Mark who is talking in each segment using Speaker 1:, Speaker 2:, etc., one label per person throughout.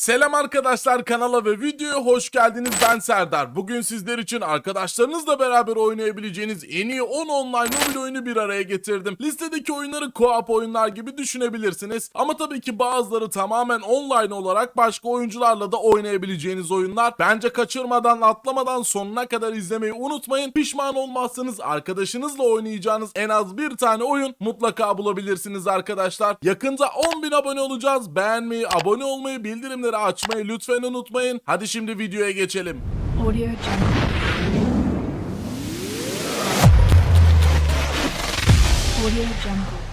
Speaker 1: Selam arkadaşlar kanala ve videoya hoş geldiniz ben Serdar. Bugün sizler için arkadaşlarınızla beraber oynayabileceğiniz en iyi 10 online mobil oyunu bir araya getirdim. Listedeki oyunları co-op oyunlar gibi düşünebilirsiniz. Ama tabii ki bazıları tamamen online olarak başka oyuncularla da oynayabileceğiniz oyunlar. Bence kaçırmadan atlamadan sonuna kadar izlemeyi unutmayın. Pişman olmazsanız arkadaşınızla oynayacağınız en az bir tane oyun mutlaka bulabilirsiniz arkadaşlar. Yakında 10.000 abone olacağız. Beğenmeyi, abone olmayı, bildirimleri açmayı lütfen unutmayın. Hadi şimdi videoya geçelim.
Speaker 2: Audio Jungle. Audio Jungle.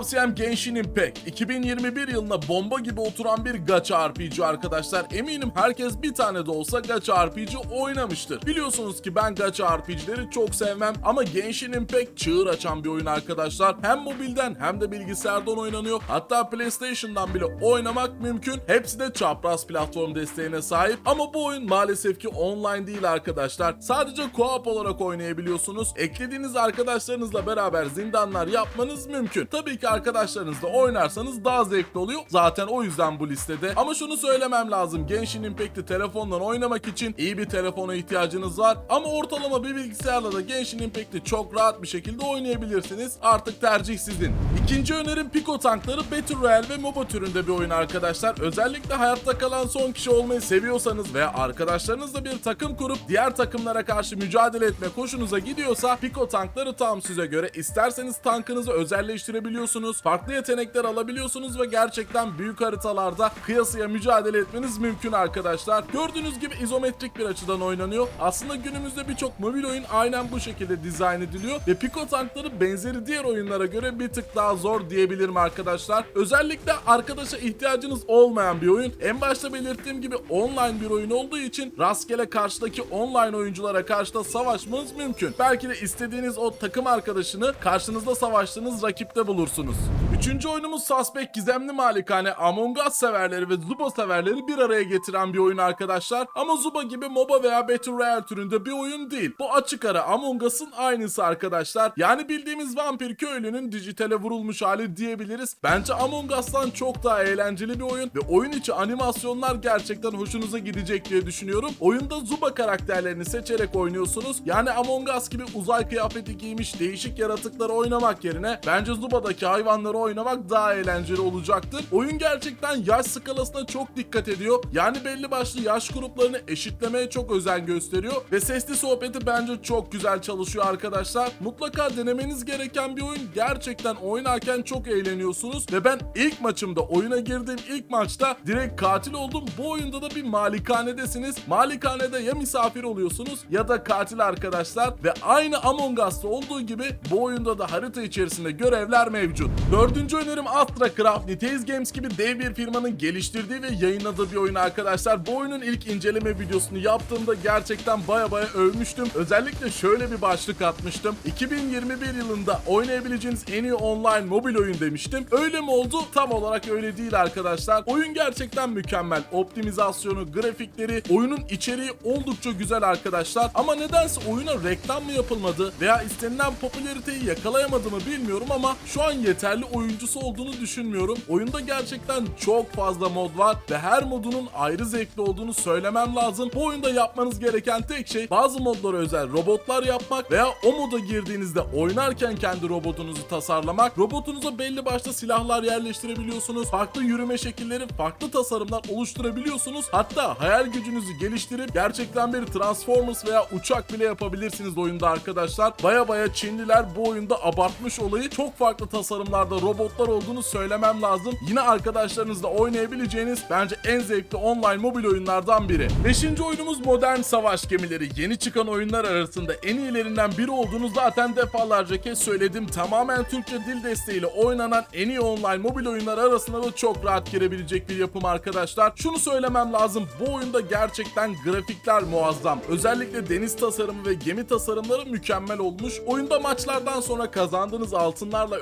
Speaker 1: Tavsiyem Genshin Impact. 2021 yılına bomba gibi oturan bir gacha RPG arkadaşlar. Eminim herkes bir tane de olsa gacha RPG oynamıştır. Biliyorsunuz ki ben gacha RPG'leri çok sevmem ama Genshin Impact çığır açan bir oyun arkadaşlar. Hem mobilden hem de bilgisayardan oynanıyor. Hatta PlayStation'dan bile oynamak mümkün. Hepsi de çapraz platform desteğine sahip. Ama bu oyun maalesef ki online değil arkadaşlar. Sadece co-op olarak oynayabiliyorsunuz. Eklediğiniz arkadaşlarınızla beraber zindanlar yapmanız mümkün. Tabii ki arkadaşlarınızla oynarsanız daha zevkli oluyor. Zaten o yüzden bu listede. Ama şunu söylemem lazım. Genshin Impact'i telefondan oynamak için iyi bir telefona ihtiyacınız var. Ama ortalama bir bilgisayarla da Genshin Impact'i çok rahat bir şekilde oynayabilirsiniz. Artık tercih sizin. İkinci önerim Pico Tankları Battle Royale ve MOBA türünde bir oyun arkadaşlar. Özellikle hayatta kalan son kişi olmayı seviyorsanız veya arkadaşlarınızla bir takım kurup diğer takımlara karşı mücadele etme hoşunuza gidiyorsa Pico Tankları tam size göre. İsterseniz tankınızı özelleştirebiliyorsunuz. Farklı yetenekler alabiliyorsunuz ve gerçekten büyük haritalarda kıyasıya mücadele etmeniz mümkün arkadaşlar. Gördüğünüz gibi izometrik bir açıdan oynanıyor. Aslında günümüzde birçok mobil oyun aynen bu şekilde dizayn ediliyor ve Pico Tankları benzeri diğer oyunlara göre bir tık daha zor diyebilirim arkadaşlar. Özellikle arkadaşa ihtiyacınız olmayan bir oyun. En başta belirttiğim gibi online bir oyun olduğu için rastgele karşıdaki online oyunculara karşı da savaşmanız mümkün. Belki de istediğiniz o takım arkadaşını karşınızda savaştığınız rakipte bulursunuz. Üçüncü oyunumuz Suspect Gizemli Malikane Among Us severleri ve Zuba severleri bir araya getiren bir oyun arkadaşlar. Ama Zuba gibi MOBA veya Battle Royale türünde bir oyun değil. Bu açık ara Among Us'ın aynısı arkadaşlar. Yani bildiğimiz vampir köylünün dijitale vurulmuş hali diyebiliriz. Bence Among Us'tan çok daha eğlenceli bir oyun ve oyun içi animasyonlar gerçekten hoşunuza gidecek diye düşünüyorum. Oyunda Zuba karakterlerini seçerek oynuyorsunuz. Yani Among Us gibi uzay kıyafeti giymiş değişik yaratıkları oynamak yerine bence Zuba'daki hayvanları oynamak daha eğlenceli olacaktır. Oyun gerçekten yaş skalasına çok dikkat ediyor. Yani belli başlı yaş gruplarını eşitlemeye çok özen gösteriyor ve sesli sohbeti bence çok güzel çalışıyor arkadaşlar. Mutlaka denemeniz gereken bir oyun. Gerçekten oynarken çok eğleniyorsunuz ve ben ilk maçımda oyuna girdiğim ilk maçta direkt katil oldum. Bu oyunda da bir malikanedesiniz. Malikanede ya misafir oluyorsunuz ya da katil arkadaşlar ve aynı Among Us'ta olduğu gibi bu oyunda da harita içerisinde görevler mevcut. Dördüncü önerim Astra Craft. Niteis Games gibi dev bir firmanın geliştirdiği ve yayınladığı bir oyun arkadaşlar. Bu oyunun ilk inceleme videosunu yaptığımda gerçekten baya baya övmüştüm. Özellikle şöyle bir başlık atmıştım. 2021 yılında oynayabileceğiniz en iyi online mobil oyun demiştim. Öyle mi oldu? Tam olarak öyle değil arkadaşlar. Oyun gerçekten mükemmel. Optimizasyonu, grafikleri, oyunun içeriği oldukça güzel arkadaşlar. Ama nedense oyuna reklam mı yapılmadı veya istenilen popülariteyi yakalayamadı mı bilmiyorum ama şu an yeterli oyuncusu olduğunu düşünmüyorum. Oyunda gerçekten çok fazla mod var ve her modunun ayrı zevkli olduğunu söylemem lazım. Bu oyunda yapmanız gereken tek şey bazı modlara özel robotlar yapmak veya o moda girdiğinizde oynarken kendi robotunuzu tasarlamak. Robotunuza belli başlı silahlar yerleştirebiliyorsunuz. Farklı yürüme şekilleri, farklı tasarımlar oluşturabiliyorsunuz. Hatta hayal gücünüzü geliştirip gerçekten bir Transformers veya uçak bile yapabilirsiniz oyunda arkadaşlar. Baya baya Çinliler bu oyunda abartmış olayı çok farklı tasarımlarda robotlar olduğunu söylemem lazım. Yine arkadaşlarınızla oynayabileceğiniz bence en zevkli online mobil oyunlardan biri. Beşinci oyunumuz Modern Savaş Gemileri. Yeni çıkan oyunlar arasında en iyilerinden biri olduğunu zaten defalarca kez söyledim. Tamamen Türkçe dil desteğiyle oynanan en iyi online mobil oyunlar arasında da çok rahat girebilecek bir yapım arkadaşlar. Şunu söylemem lazım. Bu oyunda gerçekten grafikler muazzam. Özellikle deniz tasarımı ve gemi tasarımları mükemmel olmuş. Oyunda maçlardan sonra kazandığınız altınlarla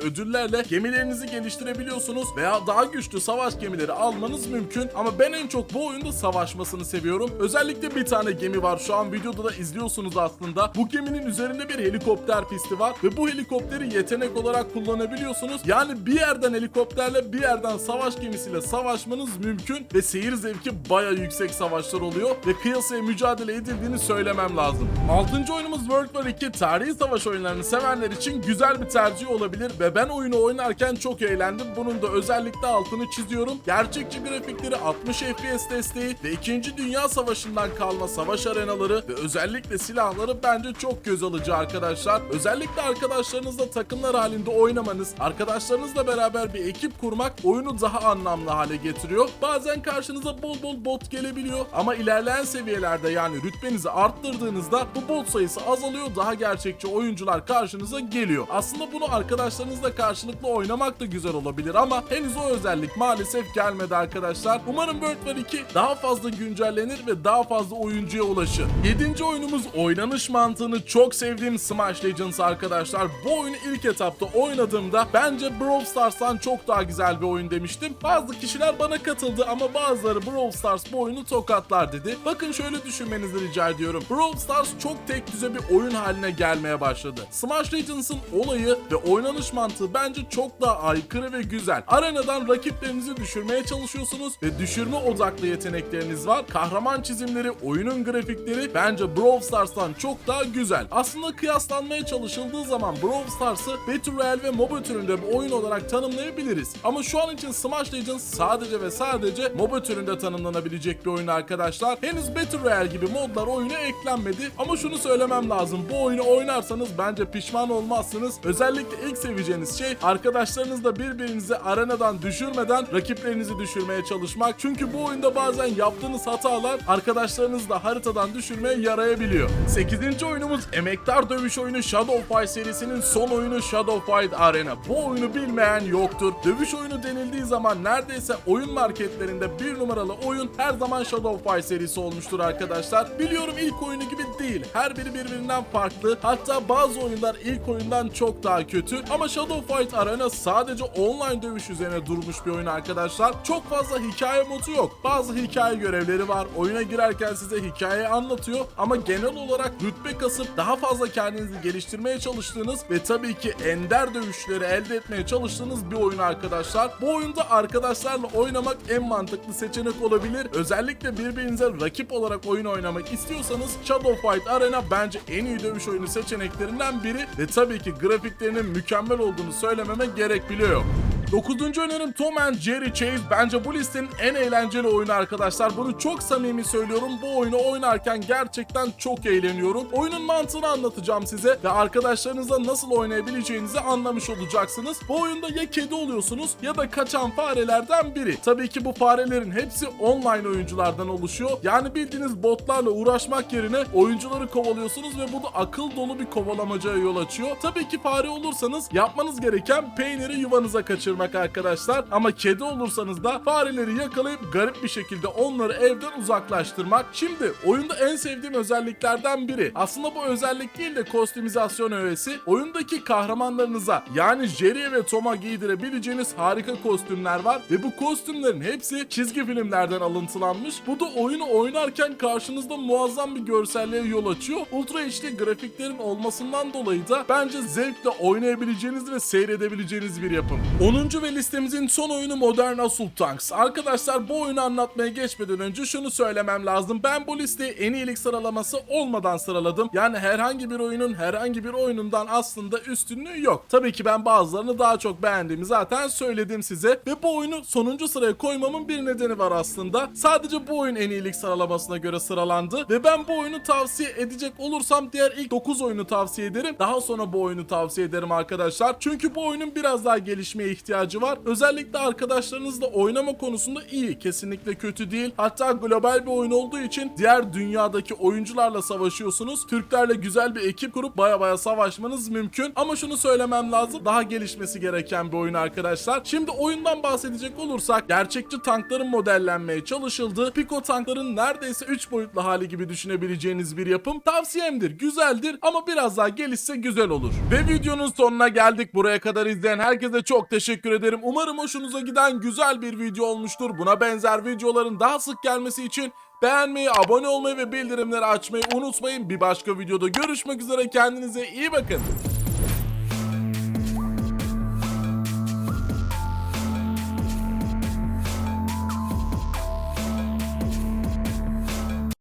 Speaker 1: ödüllerle gemilerinizi geliştirebiliyorsunuz veya daha güçlü savaş gemileri almanız mümkün. Ama ben en çok bu oyunda savaşmasını seviyorum. Özellikle bir tane gemi var şu an videoda da izliyorsunuz aslında. Bu geminin üzerinde bir helikopter pisti var ve bu helikopteri yetenek olarak kullanabiliyorsunuz. Yani bir yerden helikopterle bir yerden savaş gemisiyle savaşmanız mümkün ve seyir zevki baya yüksek savaşlar oluyor ve kıyasaya mücadele edildiğini söylemem lazım. 6. oyunumuz World War 2 tarihi savaş oyunlarını sevenler için güzel bir tercih olabilir ve ben oyunu oynarken çok eğlendim. Bunun da özellikle altını çiziyorum. Gerçekçi grafikleri 60 FPS desteği ve 2. Dünya Savaşı'ndan kalma savaş arenaları ve özellikle silahları bence çok göz alıcı arkadaşlar. Özellikle arkadaşlarınızla takımlar halinde oynamanız, arkadaşlarınızla beraber bir ekip kurmak oyunu daha anlamlı hale getiriyor. Bazen karşınıza bol bol bot gelebiliyor ama ilerleyen seviyelerde yani rütbenizi arttırdığınızda bu bot sayısı azalıyor. Daha gerçekçi oyuncular karşınıza geliyor. Aslında bunu arkadaşlarınızla karşılıklı oynamak da güzel olabilir ama henüz o özellik maalesef gelmedi arkadaşlar. Umarım World War 2 daha fazla güncellenir ve daha fazla oyuncuya ulaşır. 7. oyunumuz oynanış mantığını çok sevdiğim Smash Legends arkadaşlar. Bu oyunu ilk etapta oynadığımda bence Brawl Stars'tan çok daha güzel bir oyun demiştim. Bazı kişiler bana katıldı ama bazıları Brawl Stars bu oyunu tokatlar dedi. Bakın şöyle düşünmenizi rica ediyorum. Brawl Stars çok tek düze bir oyun haline gelmeye başladı. Smash Legends'ın olayı ve oynanış mantığı bence çok daha aykırı ve güzel. Arenadan rakiplerinizi düşürmeye çalışıyorsunuz ve düşürme odaklı yetenekleriniz var. Kahraman çizimleri, oyunun grafikleri bence Brawl Stars'tan çok daha güzel. Aslında kıyaslanmaya çalışıldığı zaman Brawl Stars'ı Battle Royale ve MOBA türünde bir oyun olarak tanımlayabiliriz. Ama şu an için Smash Legends sadece ve sadece MOBA türünde tanımlanabilecek bir oyun arkadaşlar. Henüz Battle Royale gibi modlar oyuna eklenmedi. Ama şunu söylemem lazım. Bu oyunu oynarsanız bence pişman olmazsınız. Özellikle ilk seveceğiniz şey arkadaşlarınızla birbirinizi arenadan düşürmeden rakiplerinizi düşürmeye çalışmak. Çünkü bu oyunda bazen yaptığınız hatalar arkadaşlarınızla haritadan düşürmeye yarayabiliyor. 8. oyunumuz emektar dövüş oyunu Shadow Fight serisinin son oyunu Shadow Fight Arena. Bu oyunu bilmeyen yoktur. Dövüş oyunu denildiği zaman neredeyse oyun marketlerinde bir numaralı oyun her zaman Shadow Fight serisi olmuştur arkadaşlar. Biliyorum ilk oyunu gibi değil. Her biri birbirinden farklı. Hatta bazı oyunlar ilk oyundan çok daha kötü. Ama Shadow Fight Arena sadece online dövüş üzerine durmuş bir oyun arkadaşlar. Çok fazla hikaye modu yok. Bazı hikaye görevleri var. Oyuna girerken size hikaye anlatıyor. Ama genel olarak rütbe kasıp daha fazla kendinizi geliştirmeye çalıştığınız ve tabii ki ender dövüşleri elde etmeye çalıştığınız bir oyun arkadaşlar. Bu oyunda arkadaşlarla oynamak en mantıklı seçenek olabilir. Özellikle birbirinize rakip olarak oyun oynamak istiyorsanız Shadow Fight Arena bence en iyi dövüş oyunu seçeneklerinden biri ve tabii ki grafiklerinin mükemmel olduğunu söylememe gerek bile yok. 9. önerim Tom and Jerry Chase. Bence bu listenin en eğlenceli oyunu arkadaşlar. Bunu çok samimi söylüyorum. Bu oyunu oynarken gerçekten çok eğleniyorum. Oyunun mantığını anlatacağım size ve arkadaşlarınızla nasıl oynayabileceğinizi anlamış olacaksınız. Bu oyunda ya kedi oluyorsunuz ya da kaçan farelerden biri. Tabii ki bu farelerin hepsi online oyunculardan oluşuyor. Yani bildiğiniz botlarla uğraşmak yerine oyuncuları kovalıyorsunuz ve bu da akıl dolu bir kovalamacaya yol açıyor. Tabii ki fare olursanız yapmanız gereken peyniri yuvanıza kaçırmak arkadaşlar. Ama kedi olursanız da fareleri yakalayıp garip bir şekilde onları evden uzaklaştırmak. Şimdi oyunda en sevdiğim özelliklerden biri. Aslında bu özellik değil de kostümizasyon öğesi. Oyundaki kahramanlarınıza yani Jerry'e ve Tom'a giydirebileceğiniz harika kostümler var ve bu kostümlerin hepsi çizgi filmlerden alıntılanmış. Bu da oyunu oynarken karşınızda muazzam bir görselliğe yol açıyor. Ultra HD grafiklerin olmasından dolayı da bence zevkle oynayabileceğiniz ve seyredebileceğiniz bir yapım. 10. ve listemizin son oyunu Modern Assault Tanks. Arkadaşlar bu oyunu anlatmaya geçmeden önce şunu söylemem lazım. Ben bu listeyi en iyilik sıralaması olmadan sıraladım. Yani herhangi bir oyunun herhangi bir oyunundan aslında üstünlüğü yok. Tabii ki ben bazılarını daha çok beğendiğimi zaten söyledim size. Ve bu oyunu sonuncu sıraya koymamın bir nedeni var aslında. Sadece bu oyun en iyilik sıralamasına göre sıralandı. Ve ben bu oyunu tavsiye edecek olursam diğer ilk 9 oyunu tavsiye ederim. Daha sonra bu oyunu tavsiye ederim arkadaşlar. Çünkü bu oyunun biraz daha gelişmeye ihtiyacı var. Özellikle arkadaşlarınızla oynama konusunda iyi. Kesinlikle kötü değil. Hatta global bir oyun olduğu için diğer dünyadaki oyuncularla savaşıyorsunuz. Türklerle güzel bir ekip kurup baya baya savaşmanız mümkün. Ama şunu söylemem lazım. Daha gelişmesi gereken bir oyun arkadaşlar. Şimdi oyundan bahsedecek olursak gerçekçi tankların modellenmeye çalışıldığı Pico tankların neredeyse 3 boyutlu hali gibi düşünebileceğiniz bir yapım. Tavsiyemdir. Güzeldir ama biraz daha gelişse güzel olur. Ve videonun sonuna geldik. Buraya kadar izleyen herkese çok teşekkür teşekkür ederim. Umarım hoşunuza giden güzel bir video olmuştur. Buna benzer videoların daha sık gelmesi için beğenmeyi, abone olmayı ve bildirimleri açmayı unutmayın. Bir başka videoda görüşmek üzere. Kendinize iyi bakın.